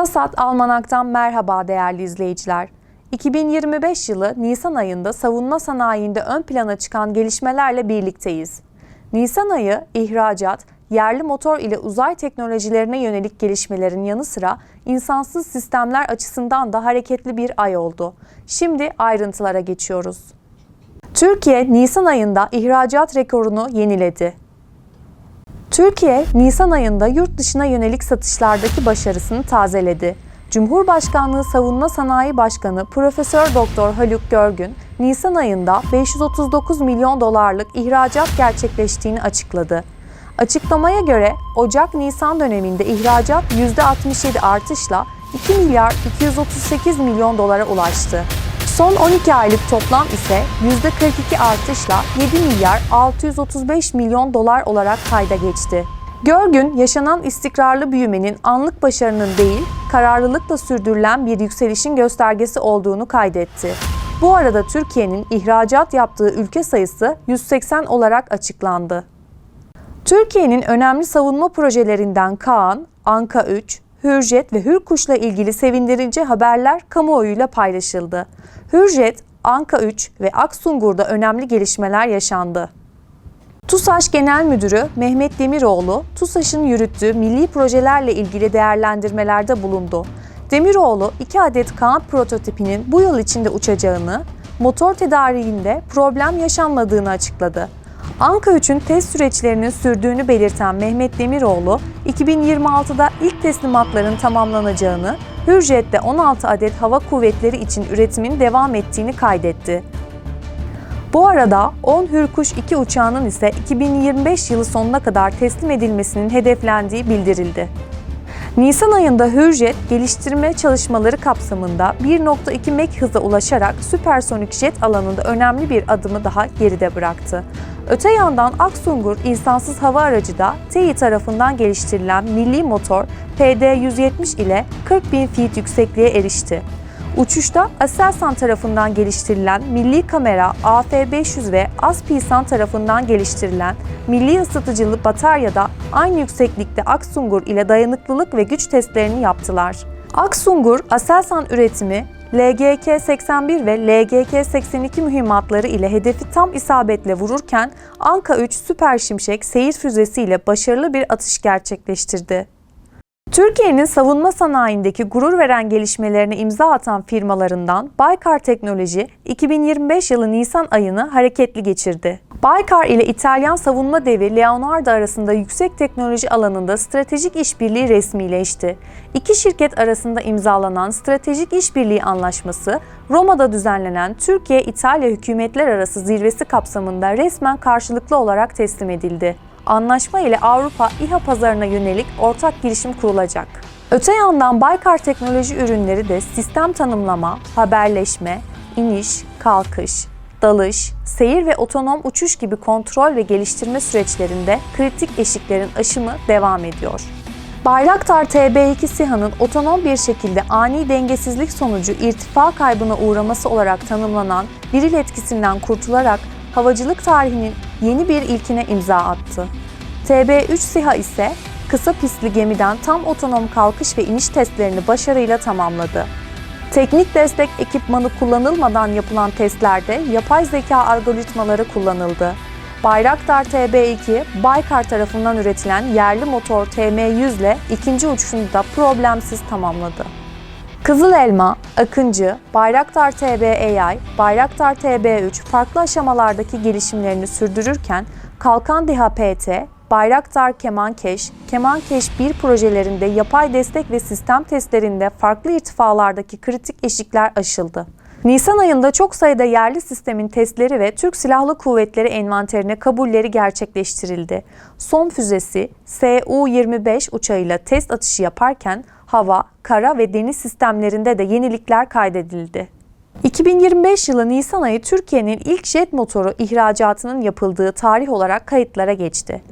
Havasat Almanak'tan merhaba değerli izleyiciler. 2025 yılı Nisan ayında savunma sanayinde ön plana çıkan gelişmelerle birlikteyiz. Nisan ayı ihracat, yerli motor ile uzay teknolojilerine yönelik gelişmelerin yanı sıra insansız sistemler açısından da hareketli bir ay oldu. Şimdi ayrıntılara geçiyoruz. Türkiye Nisan ayında ihracat rekorunu yeniledi. Türkiye, Nisan ayında yurt dışına yönelik satışlardaki başarısını tazeledi. Cumhurbaşkanlığı Savunma Sanayi Başkanı Profesör Doktor Haluk Görgün, Nisan ayında 539 milyon dolarlık ihracat gerçekleştiğini açıkladı. Açıklamaya göre Ocak-Nisan döneminde ihracat %67 artışla 2 milyar 238 milyon dolara ulaştı. Son 12 aylık toplam ise %42 artışla 7 milyar 635 milyon dolar olarak kayda geçti. Görgün, yaşanan istikrarlı büyümenin anlık başarının değil, kararlılıkla sürdürülen bir yükselişin göstergesi olduğunu kaydetti. Bu arada Türkiye'nin ihracat yaptığı ülke sayısı 180 olarak açıklandı. Türkiye'nin önemli savunma projelerinden Kaan, Anka 3, Hürjet ve Hürkuş'la ilgili sevindirici haberler kamuoyuyla paylaşıldı. Hürjet, Anka 3 ve Aksungur'da önemli gelişmeler yaşandı. TUSAŞ Genel Müdürü Mehmet Demiroğlu, TUSAŞ'ın yürüttüğü milli projelerle ilgili değerlendirmelerde bulundu. Demiroğlu, 2 adet Kaan prototipinin bu yıl içinde uçacağını, motor tedariğinde problem yaşanmadığını açıkladı. Anka 3'ün test süreçlerinin sürdüğünü belirten Mehmet Demiroğlu, 2026'da ilk teslimatların tamamlanacağını, Hürjet'te 16 adet hava kuvvetleri için üretimin devam ettiğini kaydetti. Bu arada 10 Hürkuş 2 uçağının ise 2025 yılı sonuna kadar teslim edilmesinin hedeflendiği bildirildi. Nisan ayında Hürjet geliştirme çalışmaları kapsamında 1.2 Mach hıza ulaşarak süpersonik jet alanında önemli bir adımı daha geride bıraktı. Öte yandan Aksungur insansız hava aracı da TEİ tarafından geliştirilen milli motor PD-170 ile 40 bin feet yüksekliğe erişti. Uçuşta Aselsan tarafından geliştirilen milli kamera AF500 ve Aspilsan tarafından geliştirilen milli ısıtıcılı bataryada aynı yükseklikte Aksungur ile dayanıklılık ve güç testlerini yaptılar. Aksungur, Aselsan üretimi LGK-81 ve LGK-82 mühimmatları ile hedefi tam isabetle vururken Anka 3 Süper Şimşek seyir füzesi ile başarılı bir atış gerçekleştirdi. Türkiye'nin savunma sanayindeki gurur veren gelişmelerine imza atan firmalarından Baykar Teknoloji 2025 yılı Nisan ayını hareketli geçirdi. Baykar ile İtalyan savunma devi Leonardo arasında yüksek teknoloji alanında stratejik işbirliği resmileşti. İki şirket arasında imzalanan stratejik işbirliği anlaşması Roma'da düzenlenen Türkiye-İtalya hükümetler arası zirvesi kapsamında resmen karşılıklı olarak teslim edildi anlaşma ile Avrupa İHA pazarına yönelik ortak girişim kurulacak. Öte yandan Baykar teknoloji ürünleri de sistem tanımlama, haberleşme, iniş, kalkış, dalış, seyir ve otonom uçuş gibi kontrol ve geliştirme süreçlerinde kritik eşiklerin aşımı devam ediyor. Bayraktar TB2 SİHA'nın otonom bir şekilde ani dengesizlik sonucu irtifa kaybına uğraması olarak tanımlanan viril etkisinden kurtularak havacılık tarihinin yeni bir ilkine imza attı. TB3 SİHA ise kısa pistli gemiden tam otonom kalkış ve iniş testlerini başarıyla tamamladı. Teknik destek ekipmanı kullanılmadan yapılan testlerde yapay zeka algoritmaları kullanıldı. Bayraktar TB2, Baykar tarafından üretilen yerli motor TM100 ile ikinci uçuşunu da problemsiz tamamladı. Kızıl Elma, Akıncı, Bayraktar TB-AI, Bayraktar TB3 farklı aşamalardaki gelişimlerini sürdürürken Kalkan DİHA PT, Bayraktar Kemankeş, Kemankeş 1 projelerinde yapay destek ve sistem testlerinde farklı irtifalardaki kritik eşikler aşıldı. Nisan ayında çok sayıda yerli sistemin testleri ve Türk Silahlı Kuvvetleri envanterine kabulleri gerçekleştirildi. Son füzesi Su-25 uçağıyla test atışı yaparken hava, kara ve deniz sistemlerinde de yenilikler kaydedildi. 2025 yılı Nisan ayı Türkiye'nin ilk jet motoru ihracatının yapıldığı tarih olarak kayıtlara geçti.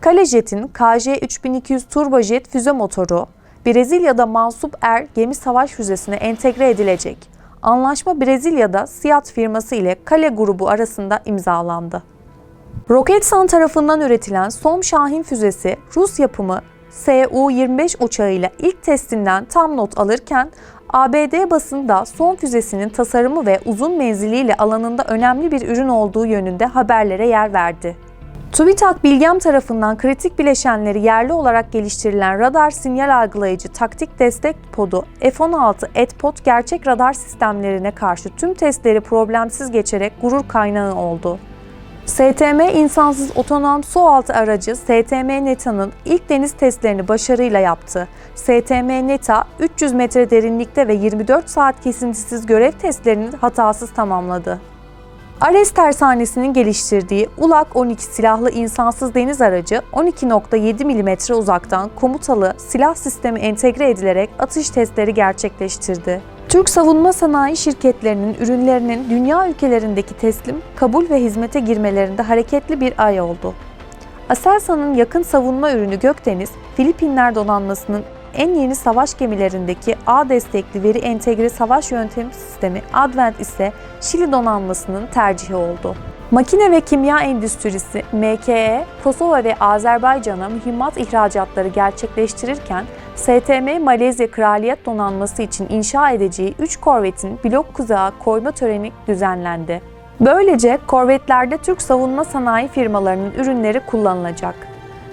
Kalejet'in KJ3200 turbojet füze motoru Brezilya'da Mansup Er gemi savaş füzesine entegre edilecek. Anlaşma Brezilya'da Siyat firması ile Kale grubu arasında imzalandı. Roketsan tarafından üretilen SOM Şahin füzesi Rus yapımı Su-25 uçağıyla ilk testinden tam not alırken ABD basında son füzesinin tasarımı ve uzun menziliyle alanında önemli bir ürün olduğu yönünde haberlere yer verdi. TÜBİTAK Bilgem tarafından kritik bileşenleri yerli olarak geliştirilen radar sinyal algılayıcı taktik destek podu F-16 EDPOD gerçek radar sistemlerine karşı tüm testleri problemsiz geçerek gurur kaynağı oldu. STM insansız otonom sualtı aracı STM NETA'nın ilk deniz testlerini başarıyla yaptı. STM NETA 300 metre derinlikte ve 24 saat kesintisiz görev testlerini hatasız tamamladı. Ares Tersanesi'nin geliştirdiği ULAK-12 silahlı insansız deniz aracı 12.7 mm uzaktan komutalı silah sistemi entegre edilerek atış testleri gerçekleştirdi. Türk savunma sanayi şirketlerinin ürünlerinin dünya ülkelerindeki teslim, kabul ve hizmete girmelerinde hareketli bir ay oldu. Aselsan'ın yakın savunma ürünü Gökdeniz, Filipinler donanmasının en yeni savaş gemilerindeki A destekli veri entegre savaş yöntemi sistemi Advent ise Şili donanmasının tercihi oldu. Makine ve kimya endüstrisi MKE, Kosova ve Azerbaycan'a mühimmat ihracatları gerçekleştirirken STM Malezya Kraliyet Donanması için inşa edeceği 3 korvetin blok kuzağı koyma töreni düzenlendi. Böylece korvetlerde Türk savunma sanayi firmalarının ürünleri kullanılacak.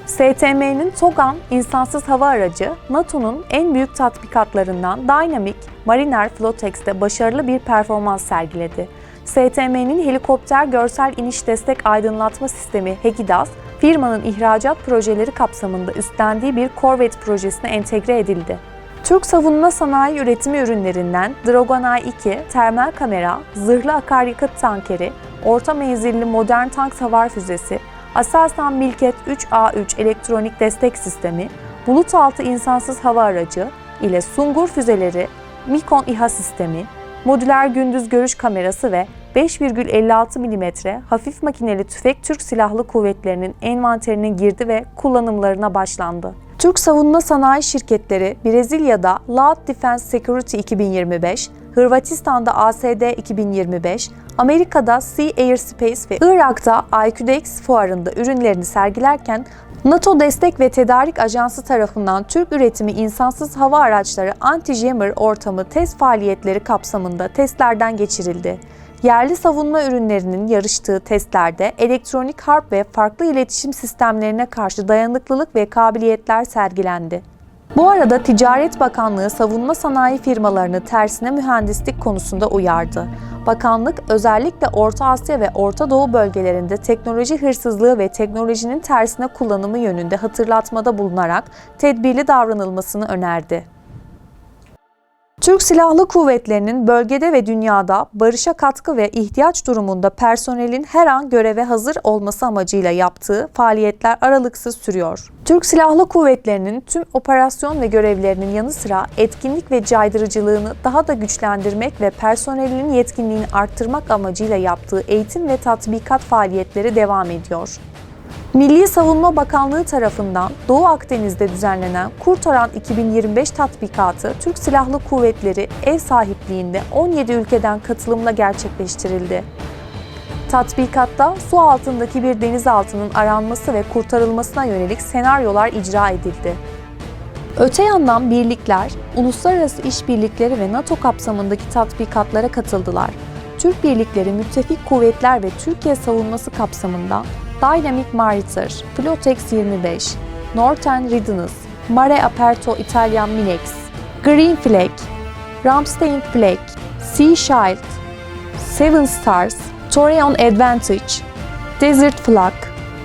STM'nin TOGAN insansız hava aracı, NATO'nun en büyük tatbikatlarından Dynamic Mariner Flotex'te başarılı bir performans sergiledi. STM'nin helikopter görsel iniş destek aydınlatma sistemi HEGIDAS, firmanın ihracat projeleri kapsamında üstlendiği bir korvet projesine entegre edildi. Türk savunma sanayi üretimi ürünlerinden Dragonay 2 termal kamera, zırhlı akaryakıt tankeri, orta menzilli modern tank savar füzesi, Aselsan Milket 3A3 elektronik destek sistemi, bulut altı insansız hava aracı ile Sungur füzeleri, Mikon İHA sistemi, modüler gündüz görüş kamerası ve 5,56 mm hafif makineli tüfek Türk Silahlı Kuvvetleri'nin envanterine girdi ve kullanımlarına başlandı. Türk savunma sanayi şirketleri Brezilya'da Loud Defense Security 2025, Hırvatistan'da ASD 2025, Amerika'da Sea Airspace ve Irak'ta IQDX fuarında ürünlerini sergilerken NATO Destek ve Tedarik Ajansı tarafından Türk üretimi insansız hava araçları anti-jammer ortamı test faaliyetleri kapsamında testlerden geçirildi. Yerli savunma ürünlerinin yarıştığı testlerde elektronik harp ve farklı iletişim sistemlerine karşı dayanıklılık ve kabiliyetler sergilendi. Bu arada Ticaret Bakanlığı savunma sanayi firmalarını tersine mühendislik konusunda uyardı. Bakanlık özellikle Orta Asya ve Orta Doğu bölgelerinde teknoloji hırsızlığı ve teknolojinin tersine kullanımı yönünde hatırlatmada bulunarak tedbirli davranılmasını önerdi. Türk Silahlı Kuvvetleri'nin bölgede ve dünyada barışa katkı ve ihtiyaç durumunda personelin her an göreve hazır olması amacıyla yaptığı faaliyetler aralıksız sürüyor. Türk Silahlı Kuvvetleri'nin tüm operasyon ve görevlerinin yanı sıra etkinlik ve caydırıcılığını daha da güçlendirmek ve personelinin yetkinliğini arttırmak amacıyla yaptığı eğitim ve tatbikat faaliyetleri devam ediyor. Milli Savunma Bakanlığı tarafından Doğu Akdeniz'de düzenlenen Kurtaran 2025 tatbikatı Türk Silahlı Kuvvetleri ev sahipliğinde 17 ülkeden katılımla gerçekleştirildi. Tatbikatta su altındaki bir denizaltının aranması ve kurtarılmasına yönelik senaryolar icra edildi. Öte yandan birlikler, uluslararası işbirlikleri ve NATO kapsamındaki tatbikatlara katıldılar. Türk birlikleri müttefik kuvvetler ve Türkiye savunması kapsamında Dynamic Mariter, Flotex 25, Northern Readiness, Mare Aperto Italian Minex, Green Flag, Ramstein Flag, Sea Shield, Seven Stars, Torion Advantage, Desert Flag,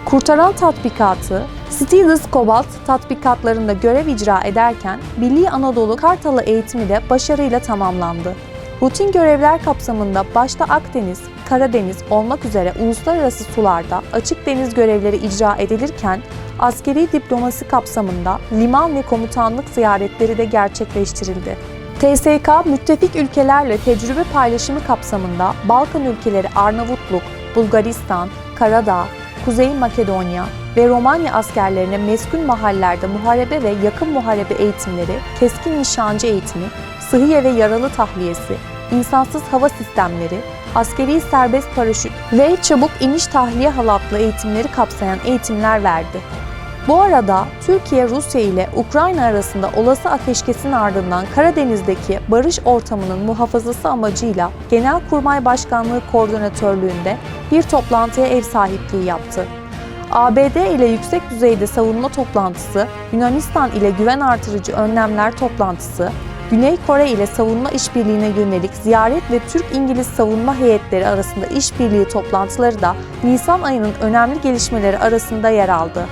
Kurtaran tatbikatı, Steelers Cobalt tatbikatlarında görev icra ederken Milli Anadolu Kartalı eğitimi de başarıyla tamamlandı. Rutin görevler kapsamında başta Akdeniz, Karadeniz olmak üzere uluslararası sularda açık deniz görevleri icra edilirken askeri diplomasi kapsamında liman ve komutanlık ziyaretleri de gerçekleştirildi. TSK, müttefik ülkelerle tecrübe paylaşımı kapsamında Balkan ülkeleri Arnavutluk, Bulgaristan, Karadağ, Kuzey Makedonya ve Romanya askerlerine meskun mahallerde muharebe ve yakın muharebe eğitimleri, keskin nişancı eğitimi, sıhhiye ve yaralı tahliyesi, insansız hava sistemleri, askeri serbest paraşüt ve çabuk iniş tahliye halatlı eğitimleri kapsayan eğitimler verdi. Bu arada Türkiye Rusya ile Ukrayna arasında olası ateşkesin ardından Karadeniz'deki barış ortamının muhafazası amacıyla Genelkurmay Başkanlığı Koordinatörlüğünde bir toplantıya ev sahipliği yaptı. ABD ile yüksek düzeyde savunma toplantısı, Yunanistan ile güven artırıcı önlemler toplantısı, Güney Kore ile savunma işbirliğine yönelik ziyaret ve Türk-İngiliz savunma heyetleri arasında işbirliği toplantıları da Nisan ayının önemli gelişmeleri arasında yer aldı.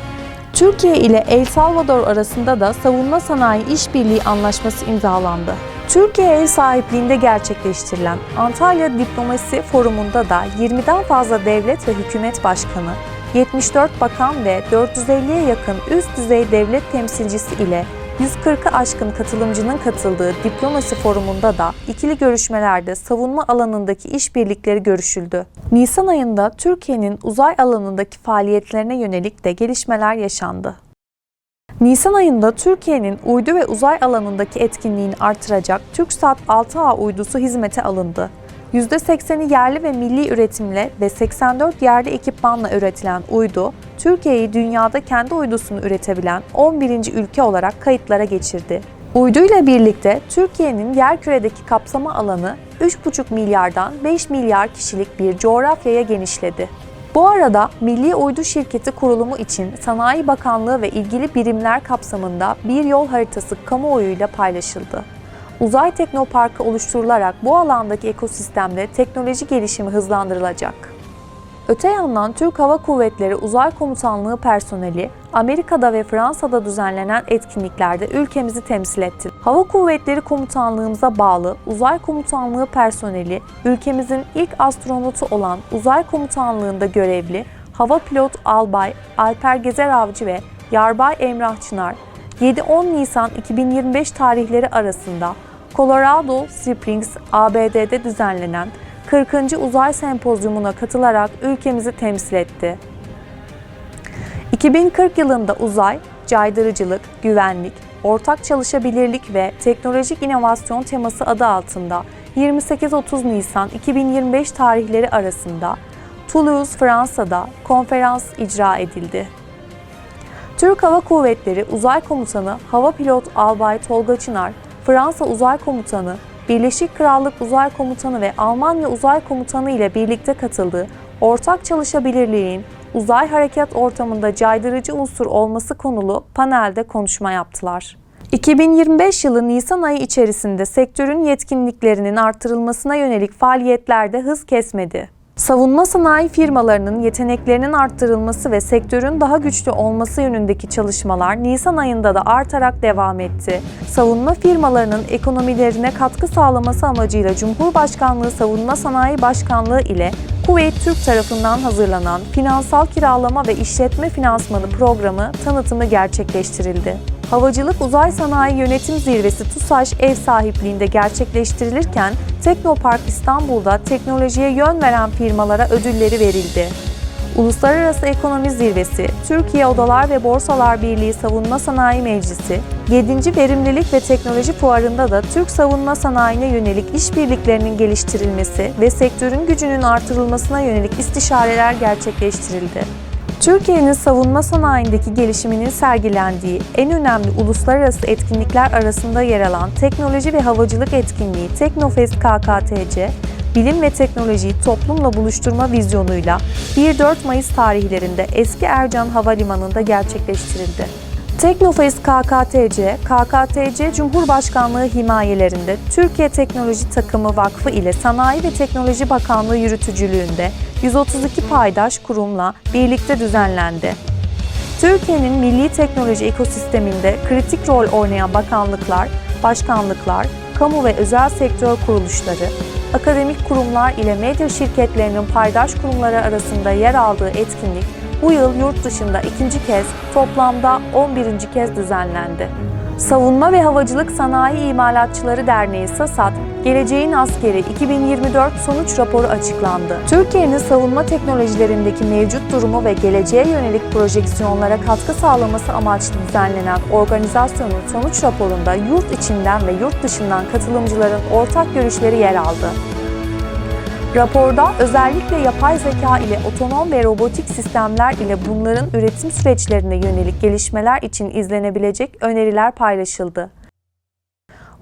Türkiye ile El Salvador arasında da savunma sanayi işbirliği anlaşması imzalandı. Türkiye ev sahipliğinde gerçekleştirilen Antalya Diplomasi Forumu'nda da 20'den fazla devlet ve hükümet başkanı, 74 bakan ve 450'ye yakın üst düzey devlet temsilcisi ile 140'ı aşkın katılımcının katıldığı diplomasi forumunda da ikili görüşmelerde savunma alanındaki işbirlikleri görüşüldü. Nisan ayında Türkiye'nin uzay alanındaki faaliyetlerine yönelik de gelişmeler yaşandı. Nisan ayında Türkiye'nin uydu ve uzay alanındaki etkinliğini artıracak TürkSat 6A uydusu hizmete alındı. %80'i yerli ve milli üretimle ve 84 yerli ekipmanla üretilen uydu, Türkiye'yi dünyada kendi uydusunu üretebilen 11. ülke olarak kayıtlara geçirdi. Uyduyla birlikte Türkiye'nin yerküredeki kapsama alanı 3,5 milyardan 5 milyar kişilik bir coğrafyaya genişledi. Bu arada Milli Uydu Şirketi kurulumu için Sanayi Bakanlığı ve ilgili birimler kapsamında bir yol haritası kamuoyuyla paylaşıldı. Uzay Teknoparkı oluşturularak bu alandaki ekosistemde teknoloji gelişimi hızlandırılacak. Öte yandan Türk Hava Kuvvetleri Uzay Komutanlığı personeli Amerika'da ve Fransa'da düzenlenen etkinliklerde ülkemizi temsil etti. Hava Kuvvetleri Komutanlığımıza bağlı Uzay Komutanlığı personeli ülkemizin ilk astronotu olan Uzay Komutanlığında görevli Hava Pilot Albay Alper Gezer Avcı ve Yarbay Emrah Çınar 7-10 Nisan 2025 tarihleri arasında Colorado Springs, ABD'de düzenlenen 40. Uzay Sempozyumuna katılarak ülkemizi temsil etti. 2040 yılında uzay, caydırıcılık, güvenlik, ortak çalışabilirlik ve teknolojik inovasyon teması adı altında 28-30 Nisan 2025 tarihleri arasında Toulouse, Fransa'da konferans icra edildi. Türk Hava Kuvvetleri Uzay Komutanı Hava Pilot Albay Tolga Çınar, Fransa Uzay Komutanı, Birleşik Krallık Uzay Komutanı ve Almanya Uzay Komutanı ile birlikte katıldığı ortak çalışabilirliğin uzay harekat ortamında caydırıcı unsur olması konulu panelde konuşma yaptılar. 2025 yılı Nisan ayı içerisinde sektörün yetkinliklerinin artırılmasına yönelik faaliyetlerde hız kesmedi. Savunma sanayi firmalarının yeteneklerinin arttırılması ve sektörün daha güçlü olması yönündeki çalışmalar Nisan ayında da artarak devam etti. Savunma firmalarının ekonomilerine katkı sağlaması amacıyla Cumhurbaşkanlığı Savunma Sanayi Başkanlığı ile Kuveyt Türk tarafından hazırlanan Finansal Kiralama ve İşletme Finansmanı programı tanıtımı gerçekleştirildi. Havacılık Uzay Sanayi Yönetim Zirvesi TUSAŞ ev sahipliğinde gerçekleştirilirken Teknopark İstanbul'da teknolojiye yön veren firmalara ödülleri verildi. Uluslararası Ekonomi Zirvesi, Türkiye Odalar ve Borsalar Birliği Savunma Sanayi Meclisi, 7. Verimlilik ve Teknoloji Fuarı'nda da Türk savunma sanayine yönelik işbirliklerinin geliştirilmesi ve sektörün gücünün artırılmasına yönelik istişareler gerçekleştirildi. Türkiye'nin savunma sanayindeki gelişiminin sergilendiği en önemli uluslararası etkinlikler arasında yer alan Teknoloji ve Havacılık Etkinliği Teknofest KKTC, bilim ve teknolojiyi toplumla buluşturma vizyonuyla 1-4 Mayıs tarihlerinde Eski Ercan Havalimanı'nda gerçekleştirildi. Teknofest KKTC, KKTC Cumhurbaşkanlığı himayelerinde Türkiye Teknoloji Takımı Vakfı ile Sanayi ve Teknoloji Bakanlığı yürütücülüğünde 132 paydaş kurumla birlikte düzenlendi. Türkiye'nin milli teknoloji ekosisteminde kritik rol oynayan bakanlıklar, başkanlıklar, kamu ve özel sektör kuruluşları, akademik kurumlar ile medya şirketlerinin paydaş kurumları arasında yer aldığı etkinlik bu yıl yurt dışında ikinci kez toplamda 11. kez düzenlendi. Savunma ve Havacılık Sanayi İmalatçıları Derneği SASAT, Geleceğin Askeri 2024 sonuç raporu açıklandı. Türkiye'nin savunma teknolojilerindeki mevcut durumu ve geleceğe yönelik projeksiyonlara katkı sağlaması amaçlı düzenlenen organizasyonun sonuç raporunda yurt içinden ve yurt dışından katılımcıların ortak görüşleri yer aldı. Raporda özellikle yapay zeka ile otonom ve robotik sistemler ile bunların üretim süreçlerine yönelik gelişmeler için izlenebilecek öneriler paylaşıldı.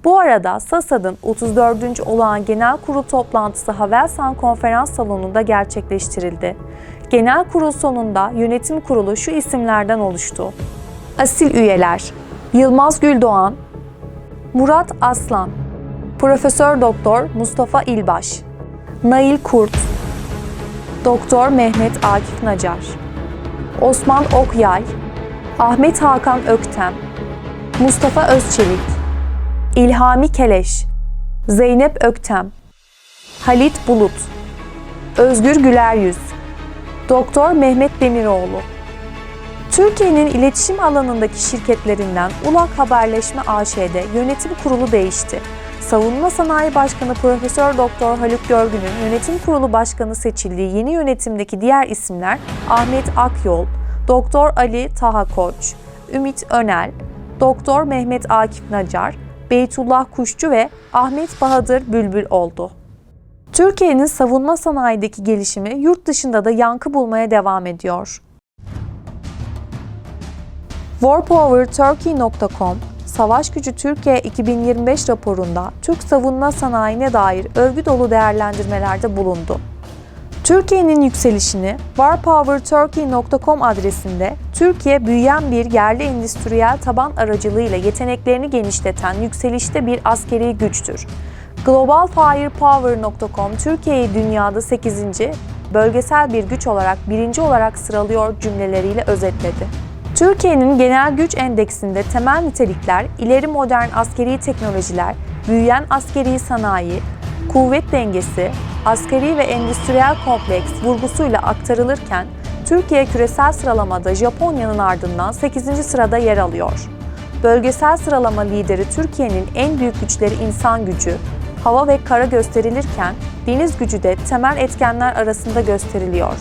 Bu arada SASAD'ın 34. olağan genel kurul toplantısı Havelsan konferans salonunda gerçekleştirildi. Genel kurul sonunda yönetim kurulu şu isimlerden oluştu. Asil üyeler Yılmaz Güldoğan, Murat Aslan, Profesör Doktor Mustafa İlbaş, Nail Kurt, Doktor Mehmet Akif Nacar, Osman Okyay, Ahmet Hakan Öktem, Mustafa Özçelik, İlhami Keleş, Zeynep Öktem, Halit Bulut, Özgür Güleryüz, Doktor Mehmet Demiroğlu. Türkiye'nin iletişim alanındaki şirketlerinden Ulak Haberleşme AŞ'de yönetim kurulu değişti. Savunma Sanayi Başkanı Profesör Doktor Haluk Görgün'ün yönetim kurulu başkanı seçildiği yeni yönetimdeki diğer isimler Ahmet Akyol, Doktor Ali Taha Koç, Ümit Önel, Doktor Mehmet Akif Nacar, Beytullah Kuşçu ve Ahmet Bahadır Bülbül oldu. Türkiye'nin savunma sanayideki gelişimi yurt dışında da yankı bulmaya devam ediyor. warpowerturkey.com Savaş Gücü Türkiye 2025 raporunda Türk savunma sanayine dair övgü dolu değerlendirmelerde bulundu. Türkiye'nin yükselişini warpowerturkey.com adresinde Türkiye büyüyen bir yerli endüstriyel taban aracılığıyla yeteneklerini genişleten yükselişte bir askeri güçtür. Globalfirepower.com Türkiye'yi dünyada 8. bölgesel bir güç olarak birinci olarak sıralıyor cümleleriyle özetledi. Türkiye'nin genel güç endeksinde temel nitelikler, ileri modern askeri teknolojiler, büyüyen askeri sanayi, kuvvet dengesi, askeri ve endüstriyel kompleks vurgusuyla aktarılırken, Türkiye küresel sıralamada Japonya'nın ardından 8. sırada yer alıyor. Bölgesel sıralama lideri Türkiye'nin en büyük güçleri insan gücü, hava ve kara gösterilirken deniz gücü de temel etkenler arasında gösteriliyor.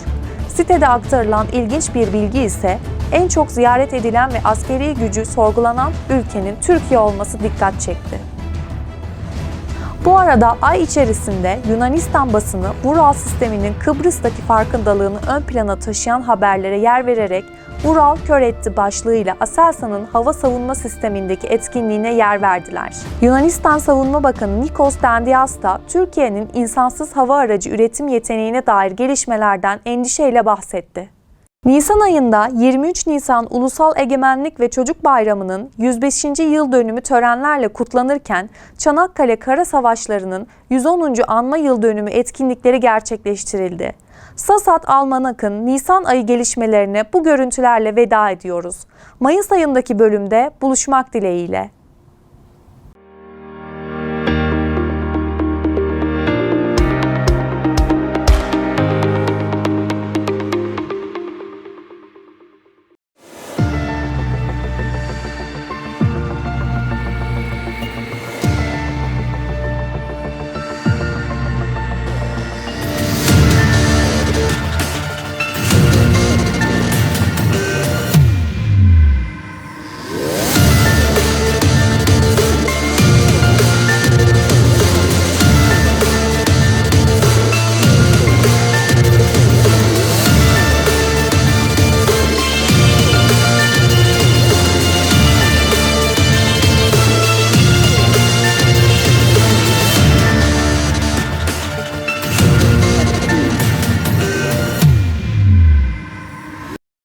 Sitede aktarılan ilginç bir bilgi ise en çok ziyaret edilen ve askeri gücü sorgulanan ülkenin Türkiye olması dikkat çekti. Bu arada ay içerisinde Yunanistan basını Vural sisteminin Kıbrıs'taki farkındalığını ön plana taşıyan haberlere yer vererek Vural kör etti başlığıyla Aselsan'ın hava savunma sistemindeki etkinliğine yer verdiler. Yunanistan Savunma Bakanı Nikos Dendias da Türkiye'nin insansız hava aracı üretim yeteneğine dair gelişmelerden endişeyle bahsetti. Nisan ayında 23 Nisan Ulusal Egemenlik ve Çocuk Bayramı'nın 105. yıl dönümü törenlerle kutlanırken Çanakkale Kara Savaşları'nın 110. anma yıl dönümü etkinlikleri gerçekleştirildi. Sasat Almanak'ın Nisan ayı gelişmelerine bu görüntülerle veda ediyoruz. Mayıs ayındaki bölümde buluşmak dileğiyle.